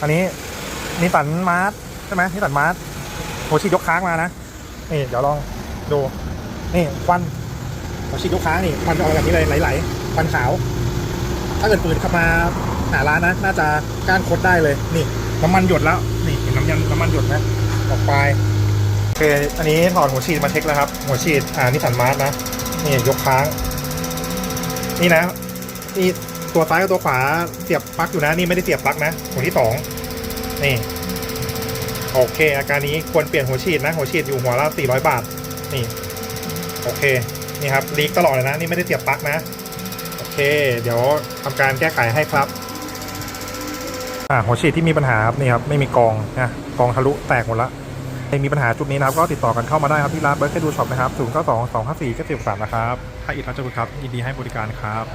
อันนี้นิสันมาร์ทใช่ไหมนิสันมาร์ทหัวฉีดยกค้างมานะนี่เดี๋ยวลองดูนี่ควันหัวฉีดยกค้างนี่ควันจะออกแบบนี้เลยไหลๆควันขาว ถ้าเกิดปืนขับมาหาร้านนะ น่าจะก้านคดได้เลยนี่น้ำมันหยดแล้วนี่เห็นน้ำยันน้ำมันหยดไหมออกไปโอเคอันนี้ถอดหัวฉีดมาเช็คแล้วครับ หัวฉีดอ่านิสสันมาร์ทนะนี่ยกค้าง นี่นะนี่ ตัวซ้ายกับตัวขวาเสียบปลั๊กอยู่นะนี่ไม่ได้เสียบปลั๊กนะหัวที่สองนี่โอเค อาการนี้ควรเปลี่ยนหัวฉีดนะหัวฉีดอยู่หัวละ400 บาทนี่โอเคนี่ครับลีกตลอดเลยนะนี่ไม่ได้เสียบปลั๊กนะโอเค เดี๋ยวทำการแก้ไขให้ครับอ่าหัวฉีดที่มีปัญหาครับนี่ครับไม่มีกองนะกองทะลุแตกหมดละใครมีปัญหาจุดนี้นะครับ ก็ติดต่อกันเข้ามาได้ครับที่ร้านเบิร์ดแคดูช็อปนะครับ 0 9 2 2 5 4 9 4 3นะครับถ้าอีกท่านจะคุณครับยินดีให้บริการครับ